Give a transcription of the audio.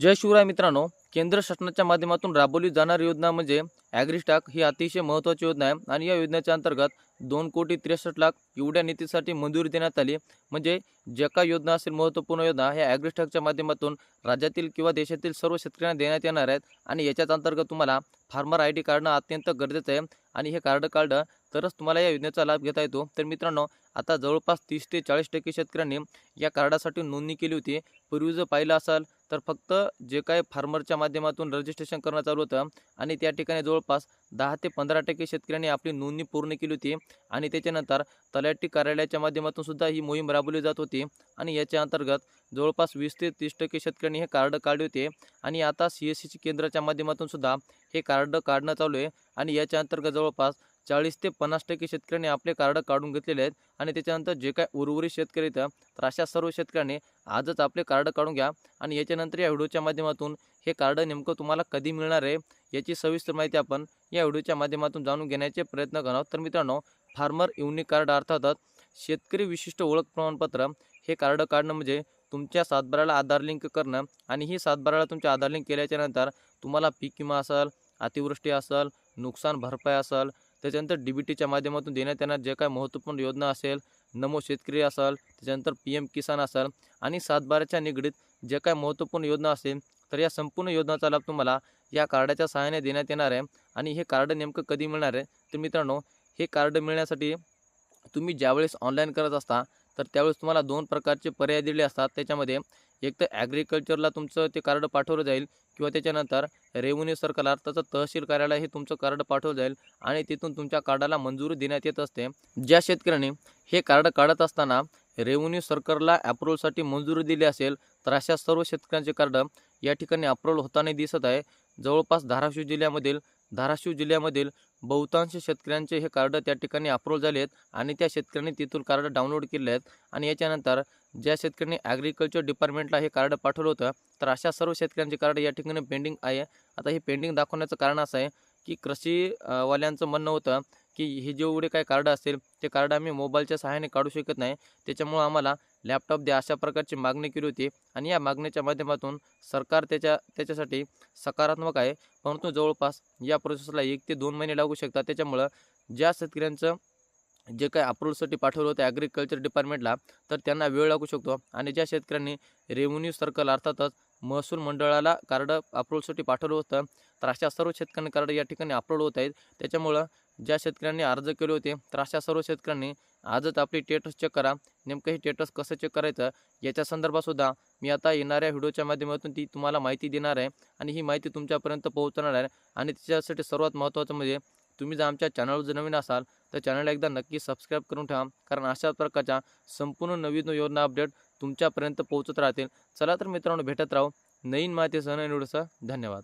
जय शिवराय मित्रांनो. केंद्र शासनाच्या माध्यमातून राबवली जाणारी योजना म्हणजे ॲग्रिस्टाक ही अतिशय महत्त्वाची योजना आहे आणि या योजनेच्या अंतर्गत दोन कोटी त्रेसष्ट लाख एवढ्या निधीसाठी मंजुरी देण्यात आली. म्हणजे ज्या काय योजना असेल महत्त्वपूर्ण योजना ह्या ॲग्रिस्टाकच्या माध्यमातून राज्यातील किंवा देशातील सर्व शेतकऱ्यांना देण्यात येणार आहेत. आणि याच्याच अंतर्गत तुम्हाला फार्मर आय डी काढणं अत्यंत गरजेचं आहे. आणि हे कार्ड कार्ड तरच तुम्हाला या योजनेचा लाभ घेता येतो. तर मित्रांनो आता जवळपास तीस ते चाळीस टक्के शेतकऱ्यांनी या कार्डासाठी नोंदणी केली होती. पूर्वी जर पाहिलं असाल तर फक्त जे काय फार्मरच्या माध्यमातून रजिस्ट्रेशन करणं चालू होतं आणि त्या ठिकाणी जवळपास दहा ते पंधरा टक्के शेतकऱ्यांनी आपली नोंदणी पूर्ण केली होती आणि त्याच्यानंतर तलाठी कार्यालयाच्या माध्यमातून सुद्धा ही मोहीम राबवली जात होती आणि याच्या अंतर्गत जवळपास वीस ते तीस टक्के शेतकऱ्यांनी हे कार्ड काढले होते आणि आता सी एस सीची केंद्राच्या माध्यमातून सुद्धा हे कार्ड काढणं चालू आहे आणि याच्या अंतर्गत जवळपास चाळीस ते पन्नास टक्के शेतकऱ्यांनी आपले कार्ड काढून घेतलेले आहेत आणि त्याच्यानंतर जे काय उर्वरित शेतकरी तर अशा सर्व शेतकऱ्यांनी आजच आपले कार्ड काढून घ्या आणि याच्यानंतर या व्हिडिओच्या माध्यमातून हे कार्ड नेमकं तुम्हाला कधी मिळणार आहे याची सविस्तर माहिती आपण या व्हिडिओच्या माध्यमातून जाणून घेण्याचे प्रयत्न करणार तर मित्रांनो फार्मर युनिक कार्ड अर्थातच शेतकरी विशिष्ट ओळख प्रमाणपत्र हे कार्ड काढणं म्हणजे तुमच्या सातबाराला आधार लिंक करणं आणि ही सातबाराला तुमच्या आधार लिंक केल्याच्यानंतर तुम्हाला पीक विमा असेल अतिवृष्टी असेल नुकसान भरपाई असेल त्याच्यानंतर डी बी टीच्या माध्यमातून देण्यात येणार जे काय महत्त्वपूर्ण योजना असेल नमो शेतकरी असेल त्याच्यानंतर पी एम किसान असेल आणि सातबाराच्या निगडीत जे काय महत्त्वपूर्ण योजना असेल तर या संपूर्ण योजनाचा लाभ तुम्हाला या कार्डाच्या सहाय्याने देण्यात येणार आहे. आणि हे कार्ड नेमकं कधी मिळणार आहे? तर मित्रांनो हे कार्ड मिळण्यासाठी तुम्ही ज्यावेळेस ऑनलाईन करत असता तर त्यावेळेस तुम्हाला दोन प्रकारचे पर्याय दिले असतात. त्याच्यामध्ये एक तर ॲग्रिकल्चरला तुमचं ते कार्ड पाठवलं जाईल किंवा त्याच्यानंतर रेव्हन्यू सर्कल अर्थाचं तहसील कार्यालय हे तुमचं कार्ड पाठवलं जाईल आणि तिथून तुमच्या कार्डाला मंजुरी देण्यात येत असते. ज्या शेतकऱ्यांनी हे कार्ड काढत असताना रेव्हन्यू सर्कलला अप्रुव्हलसाठी मंजुरी दिली असेल तर अशा सर्व शेतकऱ्यांचे कार्ड या ठिकाणी अप्रुव्हल होताना दिसत आहे. जवळपास धाराशिव जिल्ह्यामधील धाराशिव जिल्ह्यामधील बहुतांश शेतकऱ्यांचे हे कार्ड त्या ठिकाणी अप्रूव्ह झाले आहेत आणि त्या शेतकऱ्यांनी तिथून कार्ड डाउनलोड केले आहेत. आणि याच्यानंतर ज्या शेतकऱ्यांनी ॲग्रिकल्चर डिपार्टमेंटला हे कार्ड पाठवलं होतं तर अशा सर्व शेतकऱ्यांचे कार्ड या ठिकाणी पेंडिंग आहे. आता हे पेंडिंग दाखवण्याचं कारण असं आहे की कृषीवाल्यांचं म्हणणं होतं की हे जेवढे काय कार्ड असेल ते कार्ड आम्ही मोबाईलच्या सहाय्याने काढू शकत नाही. त्याच्यामुळं आम्हाला लॅपटॉप द्या अशा प्रकारची मागणी केली होती आणि या मागणीच्या माध्यमातून सरकार त्याच्या त्याच्यासाठी सकारात्मक आहे. परंतु जवळपास या प्रोसेसला एक ते दोन महिने लागू शकतात. त्याच्यामुळं ज्या शेतकऱ्यांचं जे काय अप्रूव्हलसाठी पाठवलं होतं ॲग्रिकल्चर डिपार्टमेंटला तर त्यांना वेळ लागू शकतो. आणि ज्या शेतकऱ्यांनी रेव्हेन्यू सर्कल अर्थातच महसूल मंडळाला कार्ड अप्रूव्हलसाठी पाठवलं होतं तर अशा सर्व शेतकऱ्यांनी कार्ड या ठिकाणी अपलोड होत आहेत. त्याच्यामुळं ज्या शेतकऱ्यांनी अर्ज केले होते तर अशा सर्व शेतकऱ्यांनी आजच आपली टेटस चेक करा. नेमकं हे टेटस कसं चेक करायचं याच्या संदर्भातसुद्धा मी आता येणाऱ्या व्हिडिओच्या माध्यमातून ती तुम्हाला माहिती देणार आहे आणि ही माहिती तुमच्यापर्यंत पोहोचणार आहे. आणि त्याच्यासाठी सर्वात महत्त्वाचं म्हणजे तुम्ही जर आमच्या चॅनलवर जर नवीन असाल तर चॅनलला एकदा नक्की सबस्क्राईब करून ठेवा. कारण अशा प्रकारच्या संपूर्ण नवीन योजना अपडेट तुमच्यापर्यंत पोहोचत राहतील. चला तर मित्रांनो भेटत राहू. नवीन माहितीसह नवीन व्हिडिओसह. धन्यवाद.